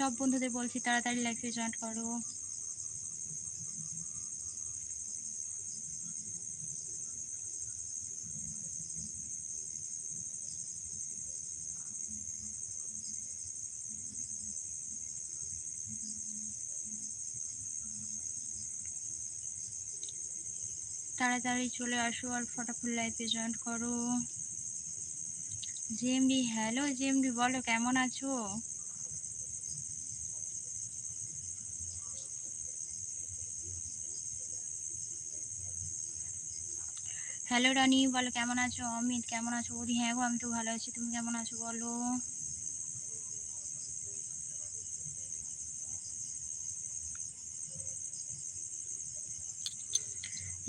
সব বন্ধুদের বলছি, তাড়াতাড়ি লাইফে জয়েন করো। তাড়াতাড়ি চলে আসো আর ফটাফট লাইফে জয়েন করো। জিএমডি হ্যালো জিএমডি বলো কেমন আছো? হ্যালো রানি বলো, কেমন আছো? অমিত, কেমন আছো? বৌদি হ্যাঁ গো, আমি তো ভালো আছি। তুমি কেমন আছো, বলো?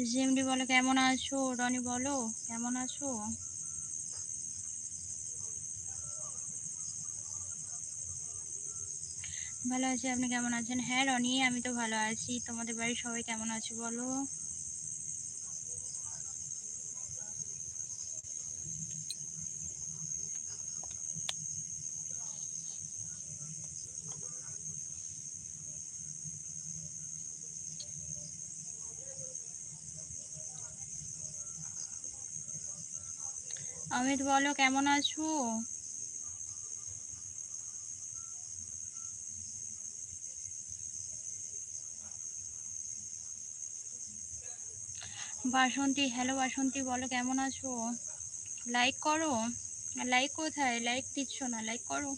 জিএমডি বলো, কেমন আছো? রনি বলো, কেমন আছো? ভালো আছি, আপনি কেমন আছেন? হ্যাঁ রনি আমি তো ভালো আছি। তোমাদের বাড়ির সবাই কেমন আছে, বলো? অমিত বলো কেমন আছো? বাসন্তী হ্যালো বাসন্তী, বলো কেমন আছো? লাইক করো। লাইক কোথায়? লাইক দিচ্ছ না লাইক করো।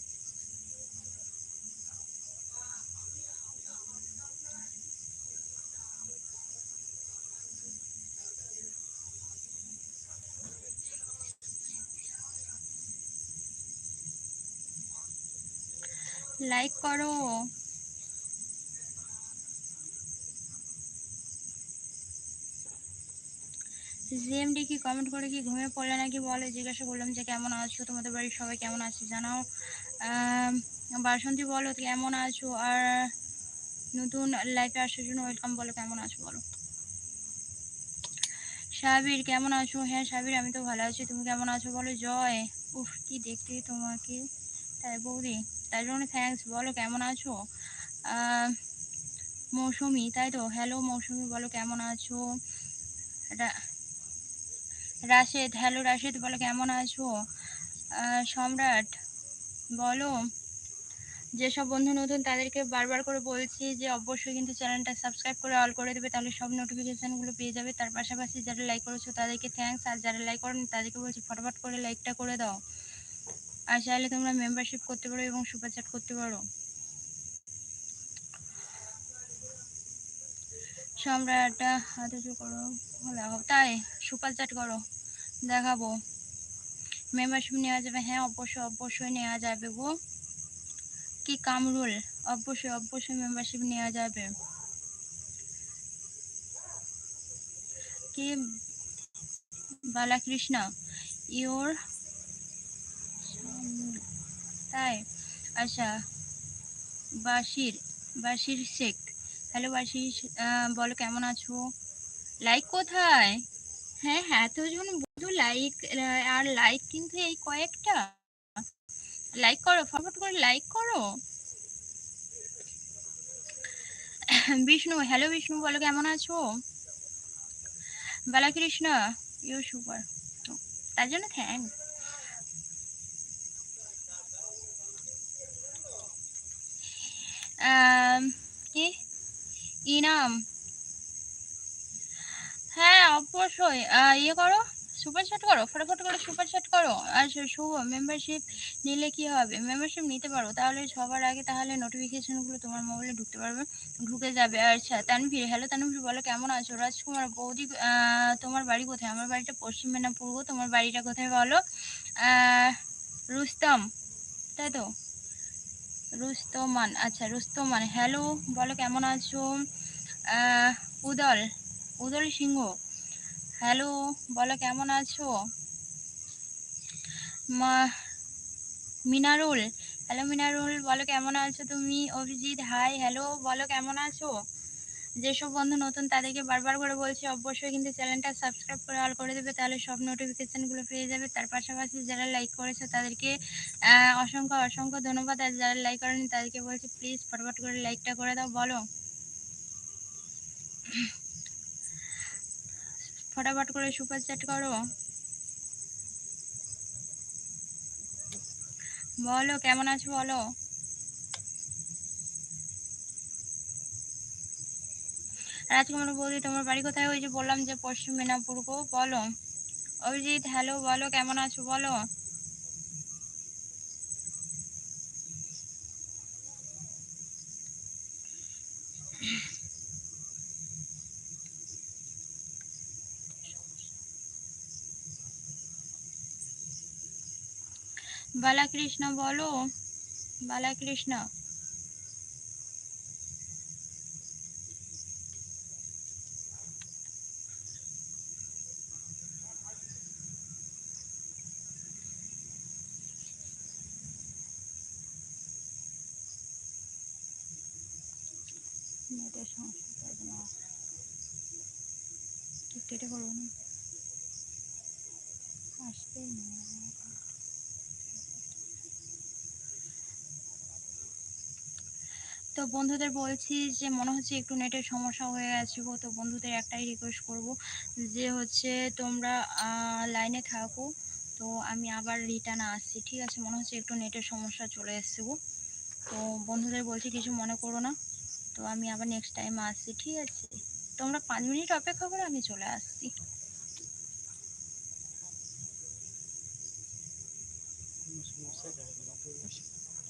লাইক করো। জিএমডি কি কমেন্ট করে কি ঘুমিয়ে পড়লে নাকি বলে? জিজ্ঞাসা করলাম যে কেমন আছো? তোমাদের বাড়ির সবাই কেমন আছে জানাও। বাসন্তী বলো, কেমন আছো? আর নতুন লাইফে আসার জন্য ওয়েলকাম বলো, কেমন আছো বলো। সাবির, কেমন আছো? হ্যাঁ সাবির, আমি তো ভালো আছি। তুমি কেমন আছো বলো? জয়। উফ, কি দেখতে তোমাকে? তাই বৌদি। তাই জন্য থ্যাংকস বলো, কেমন আছো? মৌসুমি, তাই তো? হ্যালো মৌসুমি, বলো কেমন আছো? রাশেদ হ্যালো রাশেদ, বলো কেমন আছো? সম্রাট, বলো। যেসব বন্ধু নতুন, তাদেরকে বারবার করে বলছি যে, অবশ্যই কিন্তু চ্যানেলটা সাবস্ক্রাইব করে অল করে দেবে, তাহলে সব নোটিফিকেশানগুলো পেয়ে যাবে। তার পাশাপাশি যারা লাইক করেছ, তাদেরকে থ্যাংকস আর যারা লাইক করেন, তাদেরকে বলছি, ফটাফট করে লাইকটা করে দাও। আর চাইলে তোমরা মেম্বারশিপ করতে পারো এবং সুপার চ্যাট করতে পারো। সম্রাট হাতে করো। লাগাও তাই সুপার চ্যাট করো। দেখাবো। মেম্বারশিপ নেওয়া যাবে? হ্যাঁ অবশ্যই অবশ্যই নেওয়া যাবে গো। কি কামরুল? অবশ্যই অবশ্যই মেম্বারশিপ নেওয়া যাবে। কি? বালাকৃষ্ণ ইওর তাই? আচ্ছা। বাসির বাসির শেখ। হ্যালো বাসির বলো কেমন আছো? লাইক কোথায়? হ্যাঁ হ্যাঁ এতজন বন্ধু লাইক আর লাইক কিন্তু এই কয়েকটা। লাইক করো, ফটোফট করে লাইক করো। বিষ্ণু, হ্যালো বিষ্ণু, বলো কেমন আছো? বালাকৃষ্ণ ইউ সুপার তার জন্য থ্যাংক কি? ইনাম। হ্যাঁ অবশ্যই। ইয়ে করো সুপার চ্যাট করো, ফটোফট করে সুপার চ্যাট করো। আর শুভ মেম্বারশিপ নিলে কি হবে? মেম্বারশিপ নিতে পারো। তাহলে সবার আগে তাহলে নোটিফিকেশনগুলো তোমার মোবাইলে ঢুকতে পারবে, ঢুকে যাবে। আচ্ছা তানভীর হ্যালো তানভীর বলো, কেমন আছো? রাজকুমার, বৌদি তোমার বাড়ি কোথায়? আমার বাড়িটা পশ্চিম মেদিনীপুর। তোমার বাড়িটা কোথায় বলো? রুস্তম, তাই তো? রুস্তমান আচ্ছা রুস্তমান হ্যালো বলো কেমন আছো? উদল উদল সিংহ হ্যালো বলো কেমন আছো? মা, মিনারুল হ্যালো মিনারুল, বলো কেমন আছো তুমি? অভিজিৎ হাই হ্যালো বলো কেমন আছো? যেসব বন্ধু নতুন তাদেরকে বারবার করে বলছি, অবশ্যই কিন্তু চ্যানেলটা সাবস্ক্রাইব করে অল করে দেবে, তাহলে সব নোটিফিকেশানগুলো পেয়ে যাবে। তার পাশাপাশি যারা লাইক করেছে তাদেরকে অসংখ্য অসংখ্য ধন্যবাদ। আর যারা লাইক করেনি তাদেরকে বলছি প্লিজ ফটফট করে লাইকটা করে দাও, বলো। ফটাফট করে সুপার চ্যাট করো। বলো, কেমন আছো বলো? রাজকুমার বৌদি তোমার বাড়ি কোথায়? ওই যে বললাম যে পশ্চিম মেদিনীপুর গো, বলো। অভিজিৎ হ্যালো বলো, কেমন আছো? বলো। বালাকৃষ্ণ বলো। বালাকৃষ্ণ। নেটের সমস্যা, তাই জন্য কেটে করব না। আসবেই তো বন্ধুদের বলছি যে, মনে হচ্ছে একটু নেটের সমস্যা হয়ে গেছে গো, তো বন্ধুদের একটাই রিকোয়েস্ট করব যে, হচ্ছে তোমরা লাইনে থাকো, তো আমি আবার রিটার্ন আসছি, ঠিক আছে? মনে হচ্ছে একটু নেটের সমস্যা চলে এসছে গো। তো বন্ধুদের বলছি কিছু মনে করো না। তো আমি আবার নেক্সট টাইম আসছি, ঠিক আছে তোমরা পাঁচ মিনিট অপেক্ষা করো, আমি চলে আসছি